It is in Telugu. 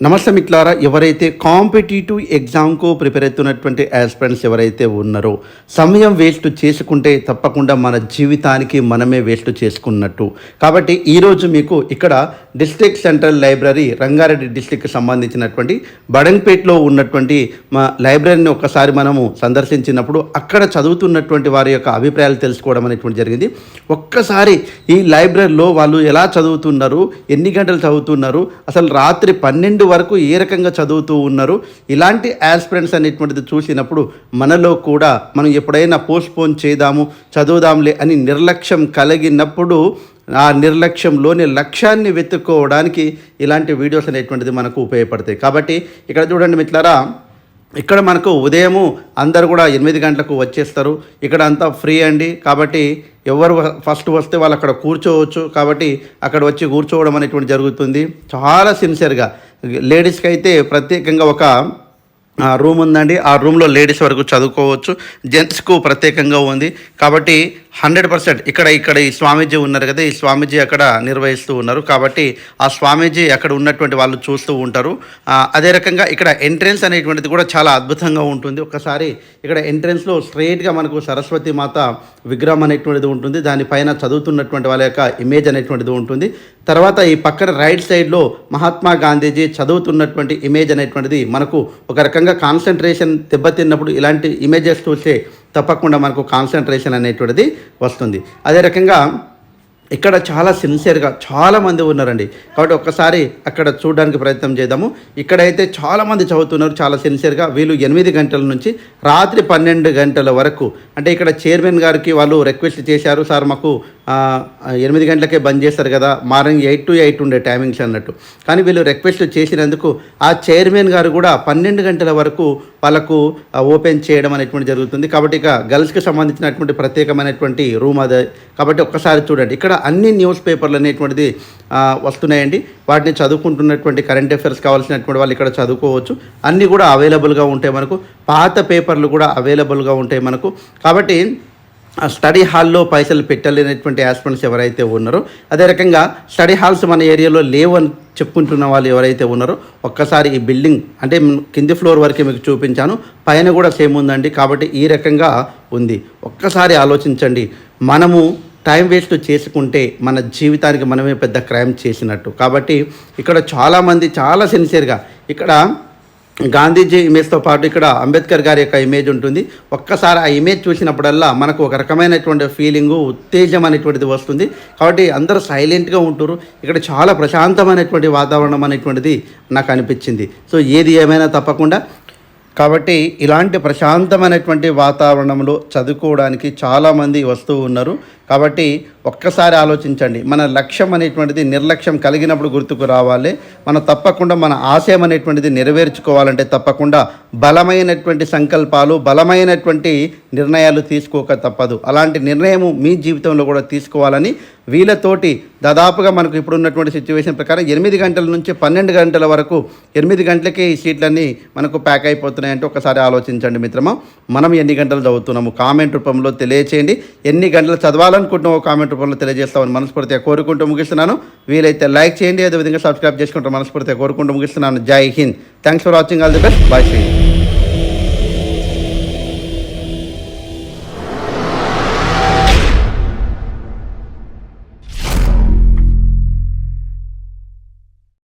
నమస్తే మిట్లారా ఎవరైతే కాంపిటేటివ్ ఎగ్జామ్కు ప్రిపేర్ అవుతున్నటువంటి ఆస్పిరెంట్స్ ఎవరైతే ఉన్నారో సమయం వేస్ట్ చేసుకుంటే తప్పకుండా మన జీవితానికి మనమే వేస్ట్ చేసుకున్నట్టు. కాబట్టి ఈరోజు మీకు ఇక్కడ డిస్ట్రిక్ట్ సెంట్రల్ లైబ్రరీ రంగారెడ్డి డిస్ట్రిక్ట్కి సంబంధించినటువంటి బడంపేట్లో ఉన్నటువంటి మా లైబ్రరీని ఒక్కసారి మనము సందర్శించినప్పుడు అక్కడ చదువుతున్నటువంటి వారి యొక్క అభిప్రాయాలు తెలుసుకోవడం అనేటువంటి జరిగింది. ఒక్కసారి ఈ లైబ్రరీలో వాళ్ళు ఎలా చదువుతున్నారు ఎన్ని గంటలు చదువుతున్నారు అసలు రాత్రి పన్నెండు వరకు ఏ రకంగా చదువుతూ ఉన్నారు? ఇలాంటి యాస్పిరెంట్స్ అనేటువంటిది చూసినప్పుడు మనలో కూడా మనం ఎప్పుడైనా పోస్ట్పోన్ చేద్దాము చదువుదాంలే అని నిర్లక్ష్యం కలిగినప్పుడు ఆ నిర్లక్ష్యంలోని లక్ష్యాన్ని వెతుక్కోవడానికి ఇలాంటి వీడియోస్ అనేటువంటిది మనకు ఉపయోగపడతాయి. కాబట్టి ఇక్కడ చూడండి మిత్రులారా ఇక్కడ మనకు ఉదయము అందరు కూడా ఎనిమిది గంటలకు వచ్చేస్తారు. ఇక్కడ అంతా ఫ్రీ అండి. కాబట్టి ఎవరు ఫస్ట్ వస్తే వాళ్ళు అక్కడ కూర్చోవచ్చు. కాబట్టి అక్కడ వచ్చి కూర్చోవడం అనేటువంటి జరుగుతుంది. చాలా సిన్సియర్గా లేడీస్కి అయితే ప్రత్యేకంగా ఒక రూమ్ ఉందండి. ఆ రూమ్లో లేడీస్ వరకు చదువుకోవచ్చు. జెంట్స్కు ప్రత్యేకంగా ఉంది. కాబట్టి హండ్రెడ్ పర్సెంట్ ఇక్కడ ఇక్కడ ఈ స్వామీజీ ఉన్నారు కదా ఈ స్వామీజీ అక్కడ నిర్వహిస్తూ ఉన్నారు. కాబట్టి ఆ స్వామీజీ అక్కడ ఉన్నటువంటి వాళ్ళు చూస్తూ ఉంటారు. అదే రకంగా ఇక్కడ ఎంట్రెన్స్ అనేటువంటిది కూడా చాలా అద్భుతంగా ఉంటుంది. ఒకసారి ఇక్కడ ఎంట్రెన్స్లో స్ట్రైట్గా మనకు సరస్వతి మాత విగ్రహం అనేటువంటిది ఉంటుంది. దానిపైన చదువుతున్నటువంటి వాళ్ళ యొక్క ఇమేజ్ అనేటువంటిది ఉంటుంది. తర్వాత ఈ పక్కన రైట్ సైడ్లో మహాత్మా గాంధీజీ చదువుతున్నటువంటి ఇమేజ్ అనేటువంటిది మనకు ఒక రకంగా కాన్సన్ట్రేషన్ దెబ్బతిన్నప్పుడు ఇలాంటి ఇమేజెస్ చూస్తే తప్పకుండా మనకు కాన్సన్ట్రేషన్ అనేటువంటిది వస్తుంది. అదే రకంగా ఇక్కడ చాలా సిన్సియర్గా చాలామంది ఉన్నారండి. కాబట్టి ఒక్కసారి అక్కడ చూడడానికి ప్రయత్నం చేద్దాము. ఇక్కడైతే చాలామంది చదువుతున్నారు చాలా సిన్సియర్గా వీళ్ళు ఎనిమిది గంటల నుంచి రాత్రి పన్నెండు గంటల వరకు. అంటే ఇక్కడ చైర్మన్ గారికి వాళ్ళు రిక్వెస్ట్ చేశారు సార్ మాకు ఎనిమిది గంటలకే బంద్ చేస్తారు కదా. మార్నింగ్ ఎయిట్ టు ఎయిట్ ఉండే టైమింగ్స్ అన్నట్టు. కానీ వీళ్ళు రిక్వెస్ట్ చేసినందుకు ఆ చైర్మన్ గారు కూడా పన్నెండు గంటల వరకు వాళ్ళకు ఓపెన్ చేయడం అనేటువంటి జరుగుతుంది. కాబట్టి ఇక గర్ల్స్కి సంబంధించినటువంటి ప్రత్యేకమైనటువంటి రూమ్ అదే. కాబట్టి ఒక్కసారి చూడండి. ఇక్కడ అన్ని న్యూస్ పేపర్లు అనేటువంటిది వస్తున్నాయండి. వాటిని చదువుకుంటున్నటువంటి కరెంట్ అఫైర్స్ కావాల్సినటువంటి వాళ్ళు ఇక్కడ చదువుకోవచ్చు. అన్నీ కూడా అవైలబుల్గా ఉంటాయి మనకు. పాత పేపర్లు కూడా అవైలబుల్గా ఉంటాయి మనకు. కాబట్టి స్టడీ హాల్లో పైసలు పెట్టలేనటువంటి యాస్పిరెంట్స్ ఎవరైతే ఉన్నారో అదే రకంగా స్టడీ హాల్స్ మన ఏరియాలో లేవని చెప్పుకుంటున్న వాళ్ళు ఎవరైతే ఉన్నారో ఒక్కసారి ఈ బిల్డింగ్ అంటే కింది ఫ్లోర్ వరకే మీకు చూపించాను. పైన కూడా సేమ్ ఉందండి. కాబట్టి ఈ రకంగా ఉంది. ఒక్కసారి ఆలోచించండి. మనము టైం వేస్ట్ చేసుకుంటే మన జీవితానికి మనమే పెద్ద క్రైమ్ చేసినట్టు. కాబట్టి ఇక్కడ చాలామంది చాలా సిన్సియర్గా ఇక్కడ గాంధీజీ ఇమేజ్తో పాటు ఇక్కడ అంబేద్కర్ గారి యొక్క ఇమేజ్ ఉంటుంది. ఒక్కసారి ఆ ఇమేజ్ చూసినప్పుడల్లా మనకు ఒక రకమైనటువంటి ఫీలింగు ఉత్తేజం అనేటువంటిది వస్తుంది. కాబట్టి అందరూ సైలెంట్గా ఉంటారు ఇక్కడ చాలా ప్రశాంతమైనటువంటి వాతావరణం అనేటువంటిది నాకు అనిపించింది. సో ఏది ఏమైనా తప్పకుండా కాబట్టి ఇలాంటి ప్రశాంతమైనటువంటి వాతావరణంలో చదువుకోవడానికి చాలామంది వస్తూ ఉన్నారు. కాబట్టి ఒక్కసారి ఆలోచించండి. మన లక్ష్యం అనేటువంటిది నిర్లక్ష్యం కలిగినప్పుడు గుర్తుకు రావాలి. మనం తప్పకుండా మన ఆశయం అనేటువంటిది నెరవేర్చుకోవాలంటే తప్పకుండా బలమైనటువంటి సంకల్పాలు బలమైనటువంటి నిర్ణయాలు తీసుకోక తప్పదు. అలాంటి నిర్ణయము మీ జీవితంలో కూడా తీసుకోవాలని వీళ్ళతోటి దాదాపుగా మనకు ఇప్పుడు ఉన్నటువంటి సిచ్యువేషన్ ప్రకారం ఎనిమిది గంటల నుంచి పన్నెండు గంటల వరకు ఎనిమిది గంటలకే ఈ సీట్లన్నీ మనకు ప్యాక్ అయిపోతున్నాయంటే ఒకసారి ఆలోచించండి మిత్రమా. మనం ఎన్ని గంటలు చదువుతున్నాము? కామెంట్ రూపంలో తెలియచేయండి. ఎన్ని గంటలు చదవాలనుకుంటున్నామో కామెంట్ రూపంలో తెలియజేస్తామని మనస్ఫూర్తిగా కోరుకుంటూ ముగిస్తున్నాను. వీలైతే లైక్ చేయండి అదేవిధంగా సబ్స్క్రైబ్ చేసుకుంటూ మనస్ఫూర్తిగా కోరుకుంటూ ముగిస్తున్నాను. జై Hind. Thanks for watching all the best bye Shri